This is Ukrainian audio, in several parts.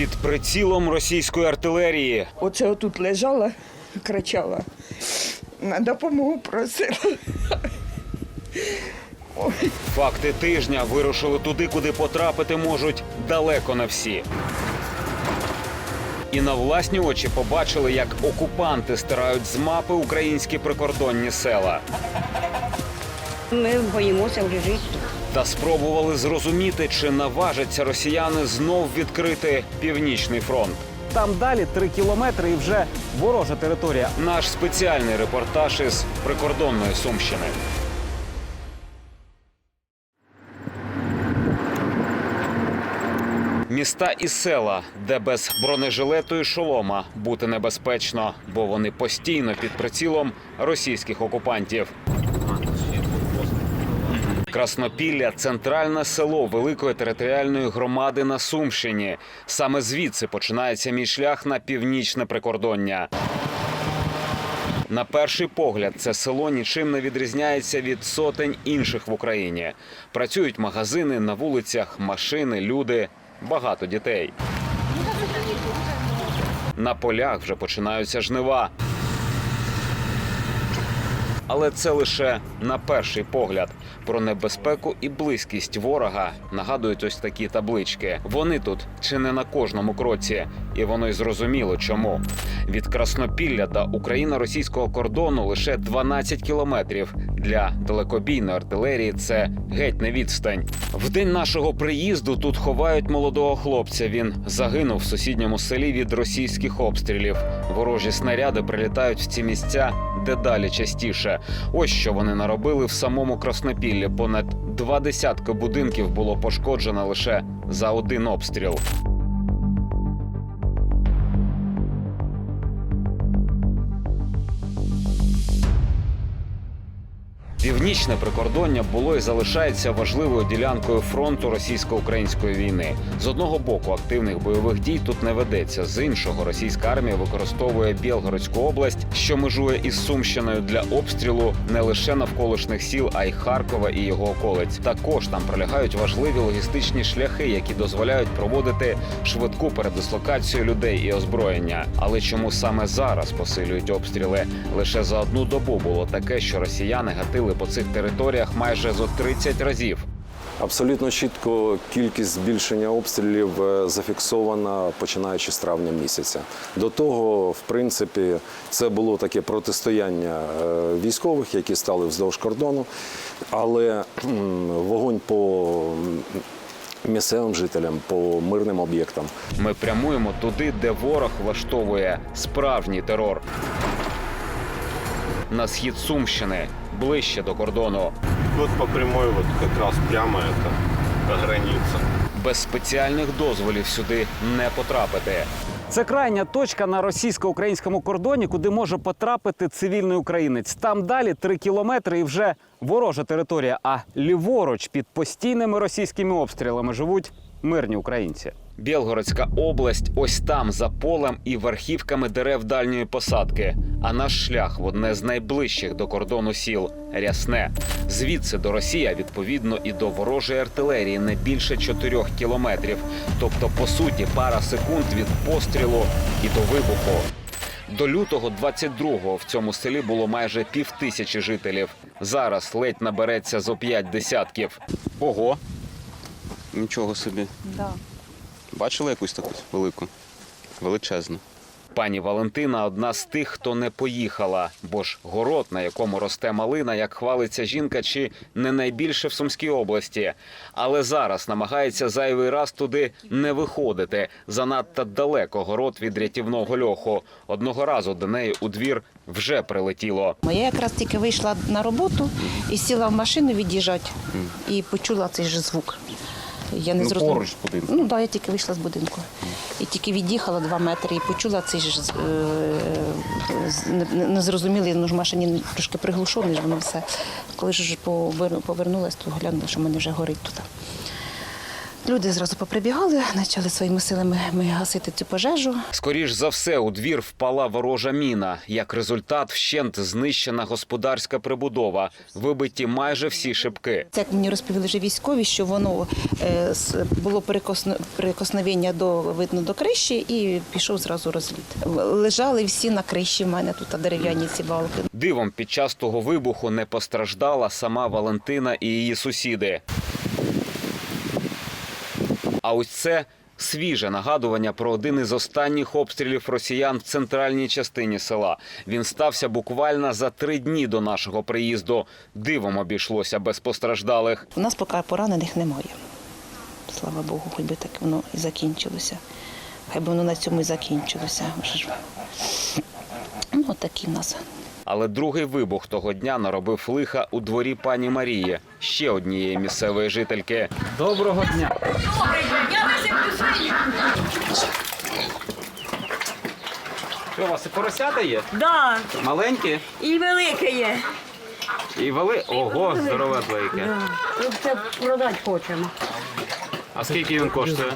Під прицілом російської артилерії Оце отут лежала, кричала. На допомогу просила. факти тижня вирушили туди, куди потрапити можуть далеко не всі. І на власні очі побачили, як окупанти стирають з мапи українські прикордонні села. Ми боїмося вже жити. Та спробували зрозуміти, чи наважаться росіяни знов відкрити північний фронт. Там далі три кілометри і вже ворожа територія. Наш спеціальний репортаж із прикордонної Сумщини. Міста і села, де без бронежилету і шолома бути небезпечно, бо вони постійно під прицілом російських окупантів. Краснопілля центральне село великої територіальної громади на Сумщині. Саме звідси починається мій шлях на північне прикордоння. На перший погляд, це село нічим не відрізняється від сотень інших в Україні. Працюють магазини на вулицях, машини, люди, багато дітей. На полях вже починаються жнива. Але це лише на перший погляд. Про небезпеку і близькість ворога нагадують ось такі таблички. Вони тут чи не на кожному кроці, і воно й зрозуміло чому. Від Краснопілля до Україно-російського кордону лише 12 кілометрів. Для далекобійної артилерії це геть не відстань. В день нашого приїзду тут ховають молодого хлопця. Він загинув в сусідньому селі від російських обстрілів. Ворожі снаряди прилітають в ці місця дедалі частіше. Ось що вони наробили в самому Краснопіллі. Понад два десятки будинків було пошкоджено лише за один обстріл. Північне прикордоння було і залишається важливою ділянкою фронту російсько-української війни. З одного боку активних бойових дій тут не ведеться. З іншого російська армія використовує Білгородську область, що межує із Сумщиною для обстрілу не лише навколишніх сіл, а й Харкова і його околиць. Також там пролягають важливі логістичні шляхи, які дозволяють проводити швидку передислокацію людей і озброєння. Але чому саме зараз посилюють обстріли? Лише за одну добу було таке, що росіяни гатили по цих територіях майже зо 30 разів. Абсолютно чітко кількість збільшення обстрілів е, зафіксована починаючи з травня місяця. До того, в принципі, це було таке протистояння е, військових, які стали вздовж кордону, але вогонь по місцевим жителям, по мирним об'єктам. Ми прямуємо туди, де ворог влаштовує справжній терор. На схід Сумщини, ближче до кордону. Вот по прямой вот как раз прямо это граница. Без спеціальних дозволів сюди не потрапити. Це крайня точка на російсько-українському кордоні, куди може потрапити цивільний українець. Там далі три кілометри і вже ворожа територія. А ліворуч під постійними російськими обстрілами живуть мирні українці. Білгородська область ось там, за полем і верхівками дерев дальньої посадки. А наш шлях в одне з найближчих до кордону сіл Рясне. Звідси до Росії, а відповідно, і до ворожої артилерії не більше 4 кілометрів. Тобто, по суті, пара секунд від пострілу і до вибуху. До лютого 22-го в цьому селі було майже півтисячі жителів. Зараз ледь набереться зо п'ять десятків. Ого. Нічого собі. Да. Бачили якусь таку велику? Величезну. Пані Валентина одна з тих, хто не поїхала, бо ж город, на якому росте малина, як хвалиться жінка, чи не найбільше в Сумській області. Але зараз намагається зайвий раз туди не виходити. Занадто далеко город від рятівного льоху. Одного разу до неї у двір вже прилетіло. Я якраз тільки вийшла на роботу і сіла в машину від'їжджати і почула цей же звук. Я не Ну, зрозуміла. поруч з будинку? Ну так, да, я тільки вийшла з будинку. І тільки від'їхала два метри і почула цей ж е, незрозумілий, ну ж машині трошки приглушений ж воно все. Коли ж повернулася, то глянула, що в мене вже горить тут. Люди зразу поприбігали, почали своїми силами ми гасити цю пожежу. Скоріш за все, у двір впала ворожа міна. Як результат, вщент знищена господарська прибудова, вибиті майже всі шибки. Це як мені розповіли вже військові, що воно е, було прикосно, прикосновення до видно до криші і пішов зразу розліт. Лежали всі на криші. в мене тут дерев'яні ці балки. Дивом під час того вибуху не постраждала сама Валентина і її сусіди. А ось це свіже нагадування про один із останніх обстрілів росіян в центральній частині села. Він стався буквально за три дні до нашого приїзду. Дивом обійшлося без постраждалих. У нас поки поранених немає. Слава Богу, хоч би так воно і закінчилося. Хай би воно на цьому і закінчилося. Ну, такі в нас. Але другий вибух того дня наробив лиха у дворі пані Марії, ще однієї місцевої жительки. Доброго дня. Що у вас і поросята є? Да, Маленькі? і велике є. І вели. Ого, здорове двоєке. Ми це продати хочемо. А скільки він коштує?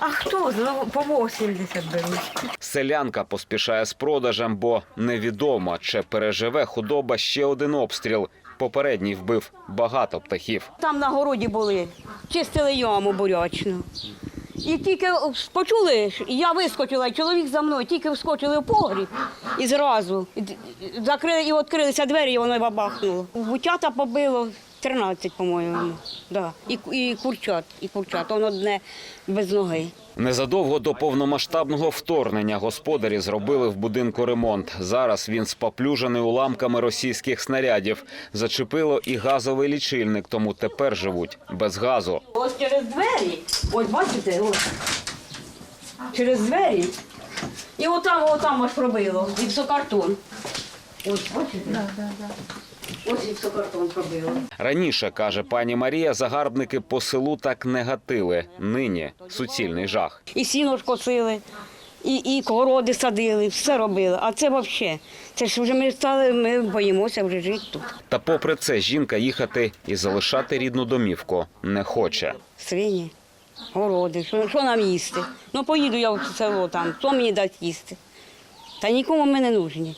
А хто? По 80 беруть. Селянка поспішає з продажем, бо невідомо, чи переживе худоба ще один обстріл. Попередній вбив багато птахів. Там на городі були, чистили яму бурячну. І тільки почули, я вискочила, і чоловік за мною, тільки вскочили в погріб і зразу закрили і відкрилися двері, і воно бабахнуло. Бутята побило 13, по-моєму. Да. І, ку- і курчат, і курчат, воно одне без ноги. Незадовго до повномасштабного вторгнення господарі зробили в будинку ремонт. Зараз він споплюжений уламками російських снарядів. Зачепило і газовий лічильник, тому тепер живуть без газу. Ось через двері, ось бачите, ось. Через двері. І отам, отам аж пробило, гіпсокартон. Ось, бачите? Да, да, да. Ось гіпсокартон пробило. Раніше, каже пані Марія, загарбники по селу так не гатили. Нині суцільний жах. І сіно ж косили, і, і городи садили, все робили. А це взагалі, це ж вже ми стали, ми боїмося вже жити тут. Та попри це жінка їхати і залишати рідну домівку не хоче. Свині, городи, що, що нам їсти? Ну поїду я в село там, хто мені дасть їсти? Та нікому ми не нужні.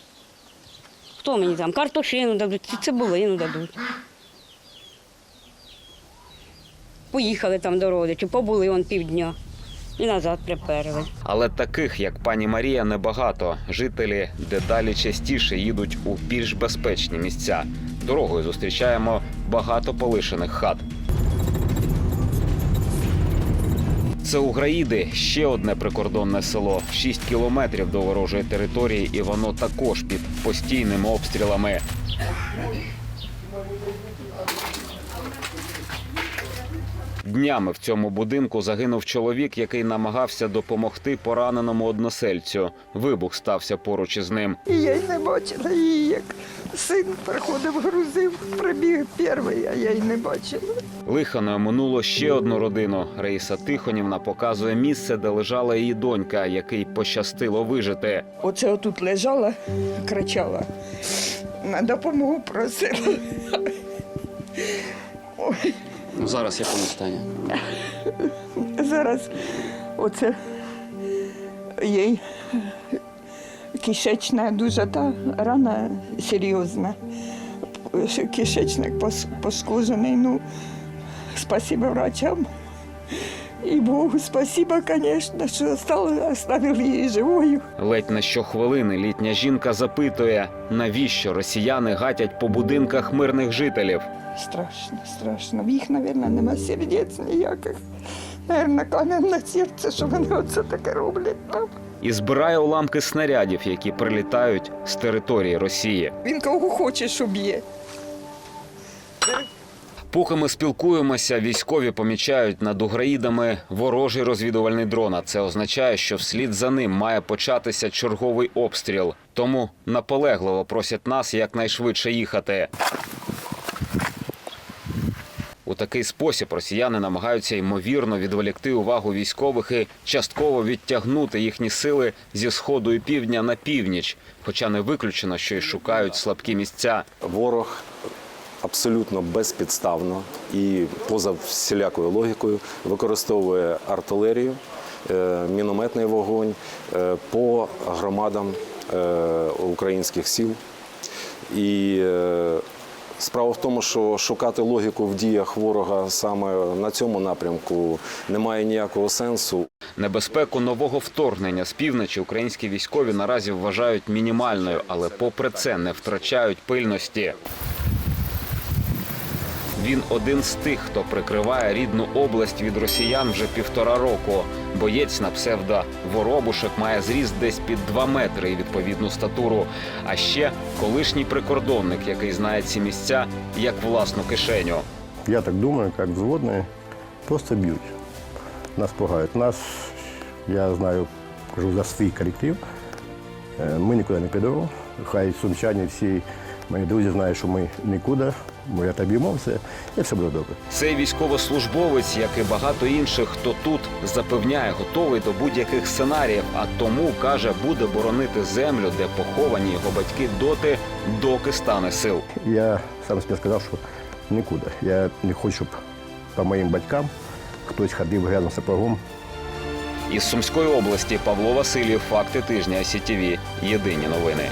Хто мені там? Картошину дадуть, цибулину дадуть. Поїхали там до родичів, побули он півдня і назад приперли. Але таких, як пані Марія, небагато. Жителі дедалі частіше їдуть у більш безпечні місця. Дорогою зустрічаємо багато полишених хат. Це Уграїди ще одне прикордонне село. 6 кілометрів до ворожої території, і воно також під постійними обстрілами. Днями в цьому будинку загинув чоловік, який намагався допомогти пораненому односельцю. Вибух стався поруч із ним. І я й не бачила її, як син приходив, грузив, прибіг перший, а я й не бачила. Лиханою минуло ще одну родину. Раїса Тихонівна показує місце, де лежала її донька, який пощастило вижити. Оце отут лежала, кричала. На допомогу просила. Ой, Ну зараз в якому зараз оце їй кишечна дуже та рана серйозна. Кишечник пошкоджений. Ну, спасибо врачам. І Богу спасибо, звісно, що оставили її живою. Ледь на щохвилини літня жінка запитує, навіщо росіяни гатять по будинках мирних жителів. Страшно, страшно. В їх, мабуть, нема сердець ніяких. Наверно, камінь на серце, що вони оце таке роблять нам. І збирає уламки снарядів, які прилітають з території Росії. Він кого хоче, щоб є. Поки ми спілкуємося, військові помічають над Уграїдами ворожий розвідувальний дрон. А Це означає, що вслід за ним має початися черговий обстріл. Тому наполегливо просять нас якнайшвидше їхати. У такий спосіб росіяни намагаються ймовірно відволікти увагу військових і частково відтягнути їхні сили зі сходу і півдня на північ, хоча не виключено, що й шукають слабкі місця. Ворог абсолютно безпідставно і поза всілякою логікою використовує артилерію, е, мінометний вогонь е, по громадам е, українських сіл. І справа в тому, що шукати логіку в діях ворога саме на цьому напрямку немає ніякого сенсу. Небезпеку нового вторгнення з півночі українські військові наразі вважають мінімальною, але попри це не втрачають пильності. Він один з тих, хто прикриває рідну область від росіян вже півтора року. Боєць на псевдо Воробушек має зріст десь під 2 метри і відповідну статуру. А ще колишній прикордонник, який знає ці місця як власну кишеню. Я так думаю, как взводные, просто бьют. Нас пугають. Нас, я знаю, кажу за свій колектив. Е, Ми нікуди не підемо. Хай сумчані всі мої друзі знають, що ми нікуди. Ми отоб'ємо все, і все буде добре. Цей військовослужбовець, як і багато інших, хто тут запевняє, готовий до будь-яких сценаріїв, а тому каже, буде боронити землю, де поховані його батьки доти, доки стане сил. Я сам собі сказав, що нікуди. Я не хочу, щоб по моїм батькам хтось ходив грязним сапогом Із Сумської області Павло Васильєв, факти тижня СІТІВІ. Єдині новини.